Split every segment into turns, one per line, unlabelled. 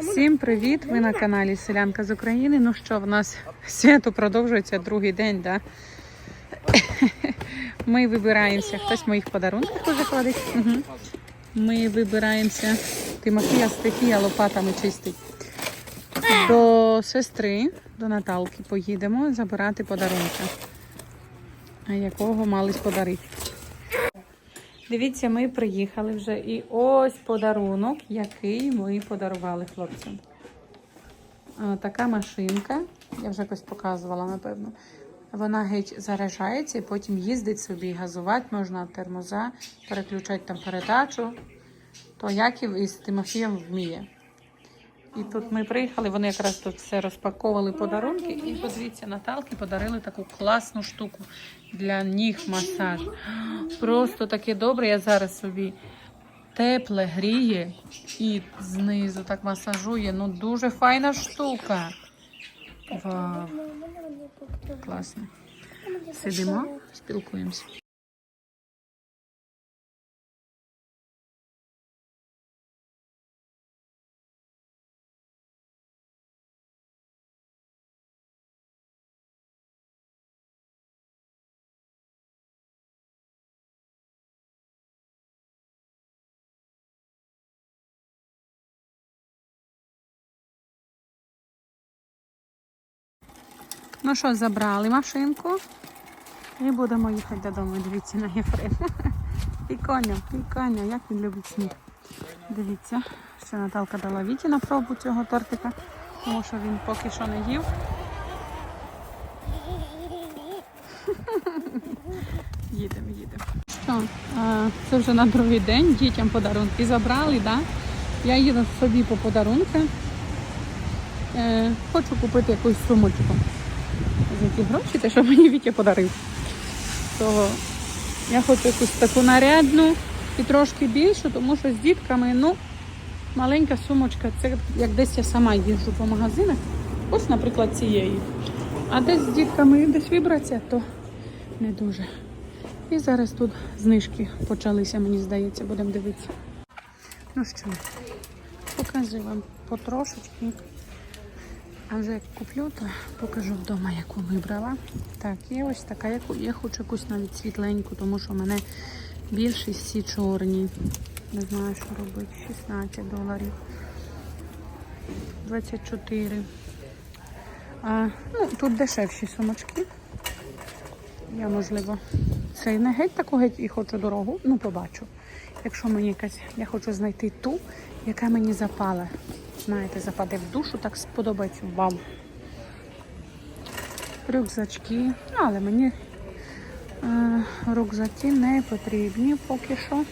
Всім привіт! Ви на каналі Селянка з України. Ну що, в нас свято продовжується другий день, да? Ми вибираємося. Хтось в моїх подарунків уже ходить. Угу. Ми вибираємося. Тимофія Стефія лопатами чистить. До сестри, до Наталки поїдемо забирати подарунки. А якого мались подарити. Дивіться, ми приїхали вже і ось подарунок, який ми подарували хлопцям. Така машинка, я вже якось показувала, напевно. Вона геть заряджається і потім їздить собі, газувати можна термоза, переключати там передачу. То Яків із Тимофієм вміє. І тут ми приїхали, вони якраз тут все розпаковували подарунки. І подивіться, Наталки подарили таку класну штуку для ніг масаж. Просто таке добре. Я зараз собі тепле гріє і знизу так масажує. Ну дуже файна штука. Вау, класно. Сидимо, спілкуємося. Ну що, забрали машинку і будемо їхати додому. Дивіться на Єфрем. І коня, і коня, як він любить сніг. Дивіться, ще Наталка дала Віті на пробу цього тортика, тому що він поки що не їв. Їдемо, їдемо. Що, це вже на другий день дітям подарунки забрали, да? Я їду собі по подарунки. Е, хочу купити якусь сумочку ті гроші, те, що мені Вітя подарив. То я хочу якусь таку нарядну і трошки більшу, тому що з дітками, ну, маленька сумочка, це як десь я сама їжджу по магазинах. Ось, наприклад, цієї. А десь з дітками десь вибратися, то не дуже. І зараз тут знижки почалися, мені здається, будемо дивитися. Ну що, показую вам потрошечки. А вже як куплю, то покажу вдома, яку вибрала. Так, і ось така, яку я хочу якусь навіть світленьку, тому що в мене більшість всі чорні. Не знаю, що робити. 16 доларів. 24. А, ну, тут дешевші сумочки. Я, можливо, це не геть таку геть і хочу дорогу. Ну, побачу. Якщо мені якась, я хочу знайти ту, яка мені запала знаєте, западе в душу, так сподобається вам. Рюкзачки, але мені е, рюкзаки не потрібні поки що.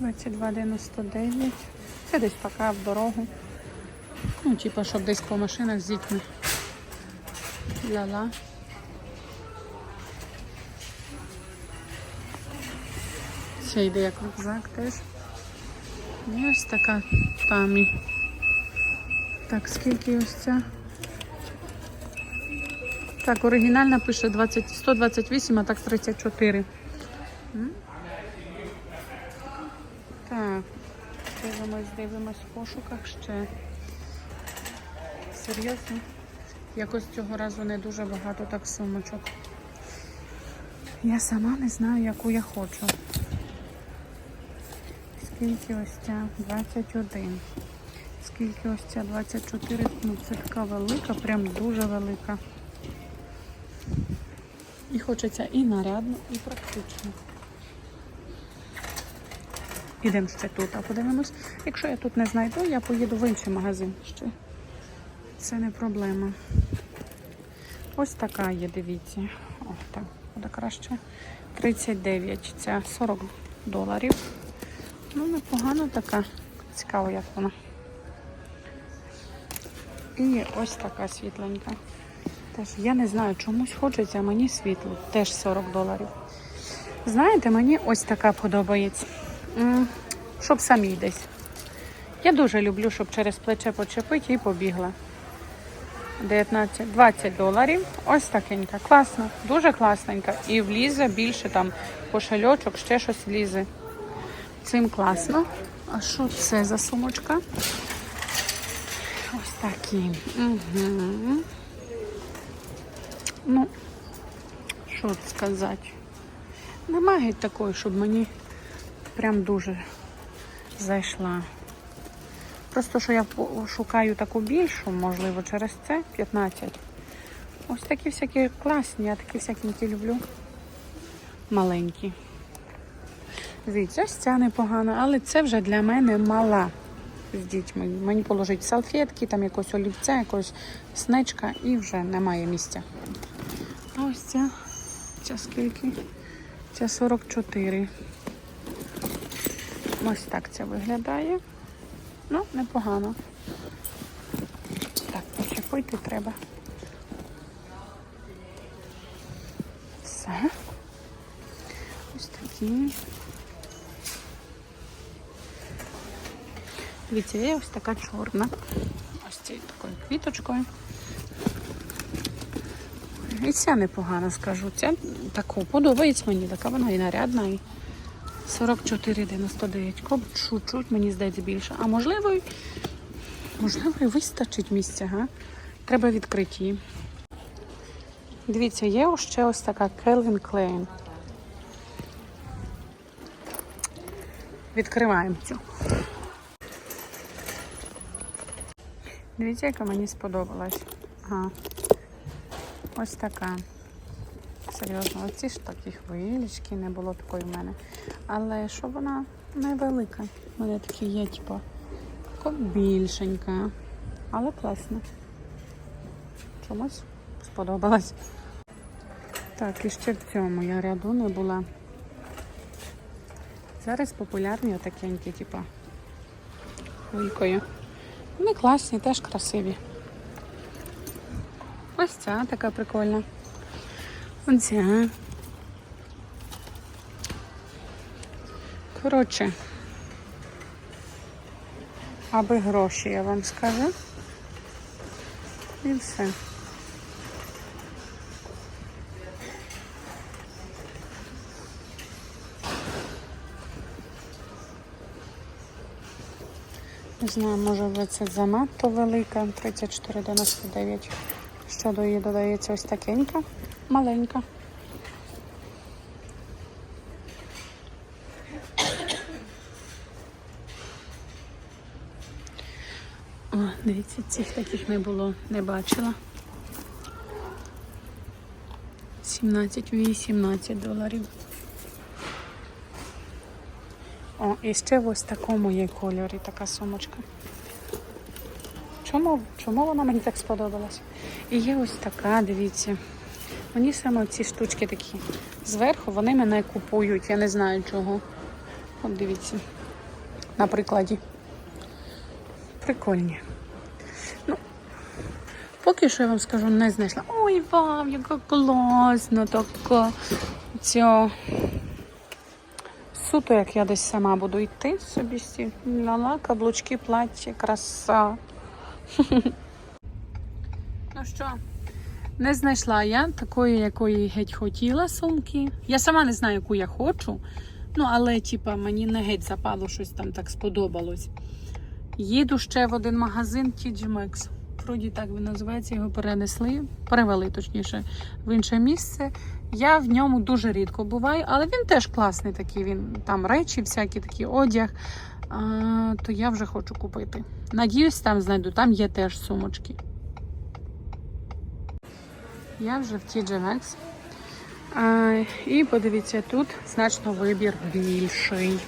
$22,99. Це десь така в дорогу. Ну, типа, щоб десь по машинах з дітьми. Ля-ла. Це йде як рюкзак теж. І ось така тамі. Так, скільки ось ця? Так, оригінальна пише 20, 128, а так 34. М? Так, дивимось, дивимось в пошуках ще. Серйозно? Якось цього разу не дуже багато так сумочок. Я сама не знаю, яку я хочу. Скільки ось ця 21. Скільки ось ця 24, ну це така велика, прям дуже велика. І хочеться і нарядно, і практично. Ідемо ще тут, а подивимось. Якщо я тут не знайду, я поїду в інший магазин ще. Це не проблема. Ось така є, дивіться. О, так, буде краще. 39, ця 40 доларів. Ну, непогано така. Цікаво, як вона. І ось така світленька. Теж я не знаю, чомусь хочеться, мені світло. Теж 40 доларів. Знаєте, мені ось така подобається. Щоб самій десь. Я дуже люблю, щоб через плече почепити і побігла. 19, 20 доларів. Ось такенька. Класна, дуже класненька. І влізе більше там кошельочок, ще щось влізе. Цим класно. А що це за сумочка? Ось такі. Угу. Ну, що сказати? Немає такої, щоб мені прям дуже зайшла. Просто що я шукаю таку більшу, можливо, через це 15. Ось такі всякі класні, я такі всякенькі люблю. Маленькі. Дивіться, ось ця непогана, але це вже для мене мала з дітьми. Мені положить салфетки, там якось олівця, якось снечка і вже немає місця. А ось ця, ця скільки? Ця 44. Ось так це виглядає. Ну, непогано. Так, почепити треба. Все. Ось такі. Дивіться, є ось така чорна. Ось цією такою квіточкою. І ця непогана, скажу. Ця таку подобається мені, така вона і нарядна. І 44,99. Коп чуть-чуть, мені здається, більше. А можливо, можливо, і вистачить місця, га? Треба відкрити її. Дивіться, є ще ось така Calvin Klein. Відкриваємо цю. Дивіться, яка мені сподобалась. Ага. Ось така. Серйозно, оці ж такі хвилічки, не було такої в мене. Але що вона невелика. Мене такі є, типу, така більшенька. Але класна. Чомусь сподобалась. Так, і ще в цьому я ряду не була. Зараз популярні отакенькі, типу, хвилькою. Вони класні, теж красиві. Ось ця така прикольна. Оця. Коротше, аби гроші, я вам скажу. І все. Не знаю, може вже це занадто велика, 34,99. Що до її додається ось такенька, маленька. О, дивіться, цих таких не було, не бачила. 17-18 доларів. І ще в ось такому є кольорі така сумочка. Чому, чому вона мені так сподобалась? І є ось така, дивіться. Мені саме ці штучки такі. Зверху вони мене купують, я не знаю чого. От дивіться. На прикладі. Прикольні. Ну, поки що я вам скажу, не знайшла. Ой, вау, яка класна така. Ця суто, як я десь сама буду йти собі сі. Ла-ла, каблучки, плаття, краса. Ну що, не знайшла я такої, якої геть хотіла сумки. Я сама не знаю, яку я хочу. Ну, але, типа, мені не геть запало щось там так сподобалось. Їду ще в один магазин TG Maxx. Вроді так він називається, його перенесли, перевели точніше в інше місце. Я в ньому дуже рідко буваю, але він теж класний такий. Він там речі, всякі такі одяг. А, то я вже хочу купити. Надіюсь, там знайду. Там є теж сумочки. Я вже в TG Maxx. А, і подивіться, тут значно вибір більший.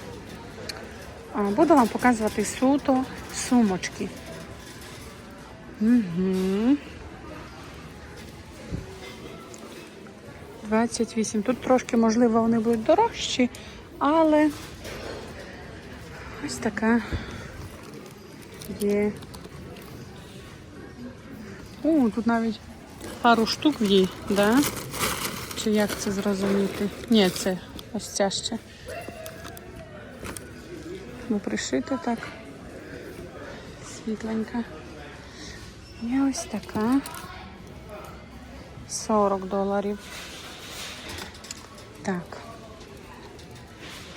А, буду вам показувати суто сумочки. Угу. 28. Тут трошки, можливо, вони будуть дорожчі, але ось така є. О, тут навіть пару штук є, да? Чи як це зрозуміти? Ні, це ось ця ще. Ну, пришито так. Світленька. І ось така. 40 доларів. Так.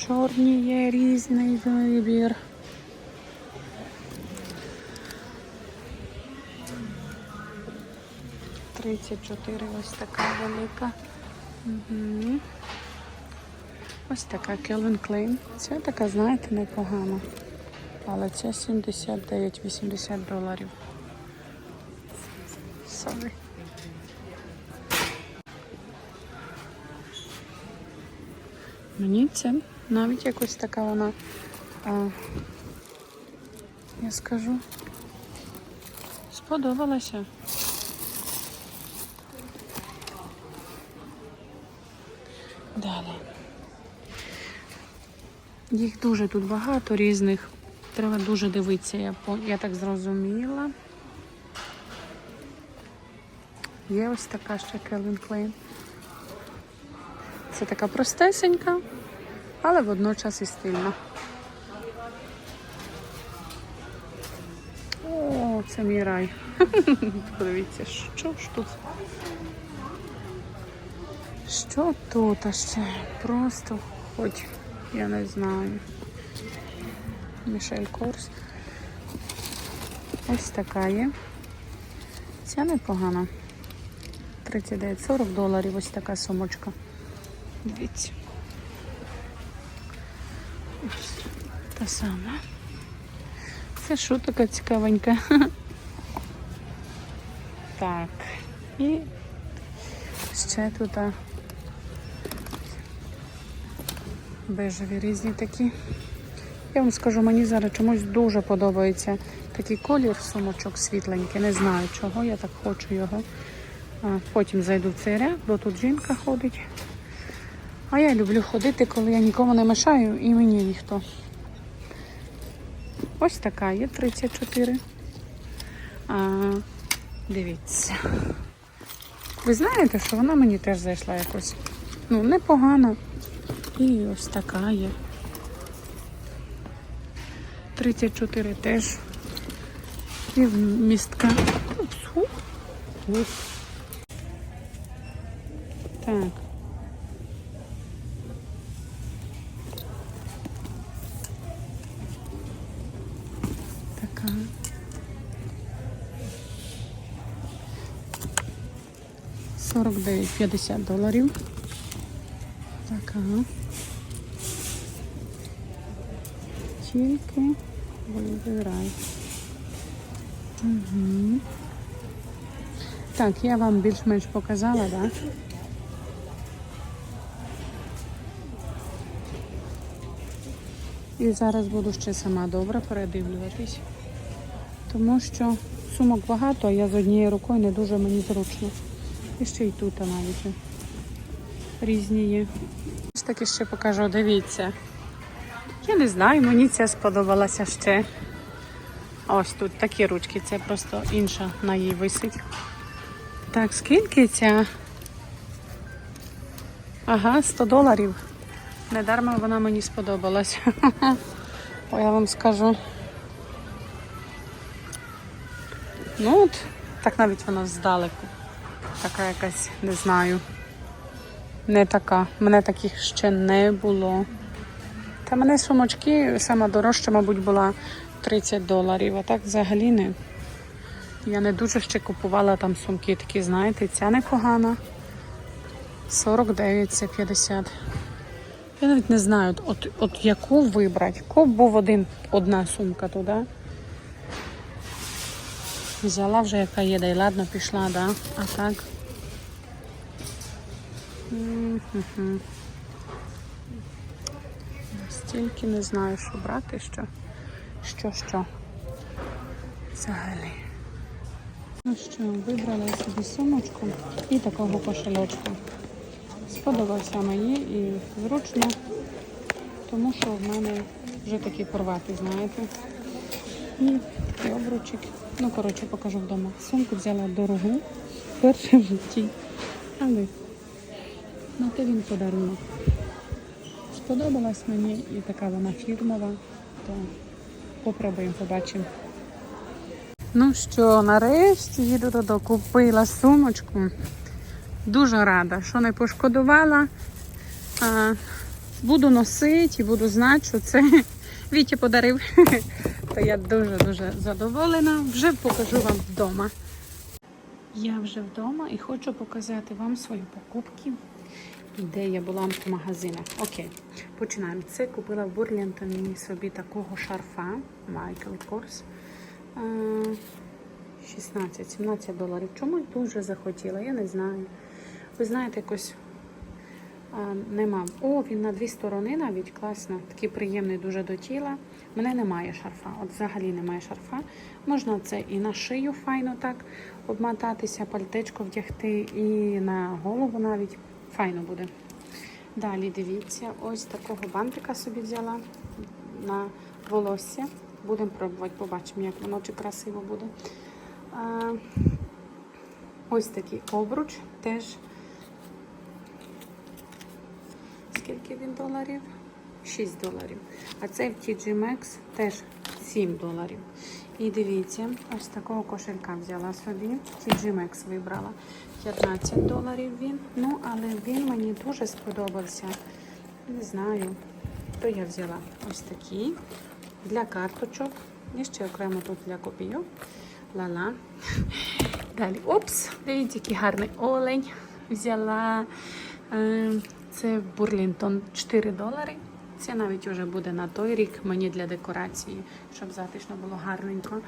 чорні є різний вибір. Тридцять чотири ось така велика. Угу. Ось така Calvin Klein. Це така, знаєте, непогана. Але це 79-80 доларів. Sorry. Мені це навіть якось така вона, а, я скажу, сподобалася. Далі. Їх дуже тут багато різних. Треба дуже дивитися, я, я так зрозуміла. Є ось така ще Calvin Klein. Це така простесенька, але водночас і стильна. О, це мій рай. Подивіться, що ж тут? Що тут а ще? Просто хоч, я не знаю. Мішель Корс. Ось така є. Ця непогана. 39-40 доларів ось така сумочка. Дивіться. Ось та сама. Це що така цікавенька? Так. І ще тут бежеві різні такі. Я вам скажу, мені зараз чомусь дуже подобається такий колір сумочок світленький. Не знаю чого, я так хочу його. Потім зайду в цей ряд, бо тут жінка ходить. А я люблю ходити, коли я нікому не мешаю і мені ніхто. Ось така є 34. А, дивіться. Ви знаєте, що вона мені теж зайшла якось. Ну, непогано. І ось така є. 34 теж. І містка. Ось. Так. Така. Сорок дев'ять п'ятдесят доларів. Така. Тільки вибирай. Угу. Так, я вам більш-менш показала, так? Да? І зараз буду ще сама добре передивлюватись. Тому що сумок багато, а я з однією рукою не дуже мені зручно. І ще й тут навіть різні є. Ось таки ще покажу, дивіться. Я не знаю, мені ця сподобалася ще. Ось тут такі ручки, це просто інша на їй висить. Так, скільки ця? Ага, 100 доларів. Недарма вона мені сподобалась. Я вам скажу. Ну от, так навіть вона здалеку. Така якась, не знаю. Не така. Мене таких ще не було. Та мене сумочки сама дорожча, мабуть, була 30 доларів, а так взагалі не. Я не дуже ще купувала там сумки такі, знаєте, ця непогана. 49, це 50. Я навіть не знаю, от, от яку вибрати. Коб був один, одна сумка туди. Взяла вже яка є, да й ладно пішла, да? А так. М-ху-ху. Стільки не знаю, що брати, що, що, що. Взагалі. Ну що, вибрала собі сумочку і такого кошельочка. Сподобався мені і зручно, тому що в мене вже такі порвати, знаєте. І такий обручик. Ну, коротше, покажу вдома. Сумку взяла дорогу, перше в житті. Але на те він подарунок. Сподобалась мені і така вона фірмова, то попробуємо, побачимо. Ну що, нарешті їду додому, купила сумочку. Дуже рада, що не пошкодувала. Буду носити і буду знати, що це Вітя подарив. То я дуже-дуже задоволена. Вже покажу вам вдома. Я вже вдома і хочу показати вам свої покупки. Де я була в магазинах. Окей, починаємо. Це купила в Бурлінтоні собі такого шарфа Michael Kors. Е, 16-17 доларів. Чомусь дуже захотіла, я не знаю. Ви знаєте, якось а, нема. О, він на дві сторони навіть класно. Такий приємний дуже до тіла. Мене немає шарфа. От взагалі немає шарфа. Можна це і на шию файно так обмотатися, пальтечко вдягти, і на голову навіть файно буде. Далі дивіться, ось такого бантика собі взяла на волосся. Будемо пробувати, побачимо, як воно чи красиво буде. А, ось такий обруч теж. Скільки він доларів? 6 доларів. А цей в TG Maxx теж 7 доларів. І дивіться, ось такого кошелька взяла собі. TG Maxx вибрала. 15 доларів він. Ну, але він мені дуже сподобався. Не знаю. То я взяла ось такий для карточок. І ще окремо тут для копійок. Ла-ла. Далі, опс, дивіться, який гарний олень. Взяла е, це в Бурлінтон 4 долари. Це навіть вже буде на той рік мені для декорації, щоб затишно було гарненько.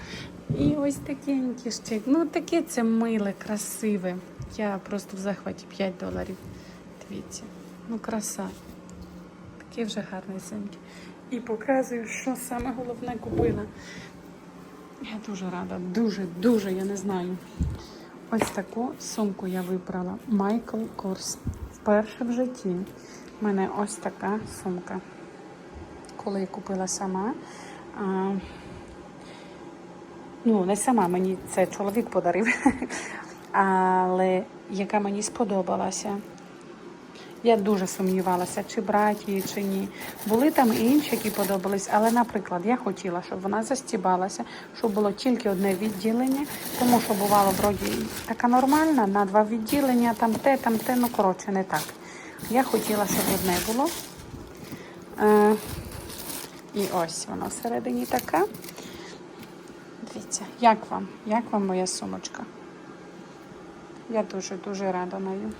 І ось такенькі ще. Ну таке це миле, красиве. Я просто в захваті 5 доларів. Дивіться, ну краса. Такі вже гарні сумки. І показую, що саме головне купила. Я дуже рада, дуже, дуже, я не знаю. Ось таку сумку я вибрала. Michael Kors. Вперше в житті в мене ось така сумка. Коли я купила сама. А, ну, не сама мені це чоловік подарив, але яка мені сподобалася. Я дуже сумнівалася, чи брати її, чи ні. Були там і інші, які подобались, але, наприклад, я хотіла, щоб вона застібалася, щоб було тільки одне відділення, тому що бувало вроді така нормальна, на два відділення, там те, там те, ну коротше, не так. Я хотіла, щоб одне було. Е, і ось вона всередині така. Дивіться, як вам? Як вам моя сумочка? Я дуже-дуже рада нею.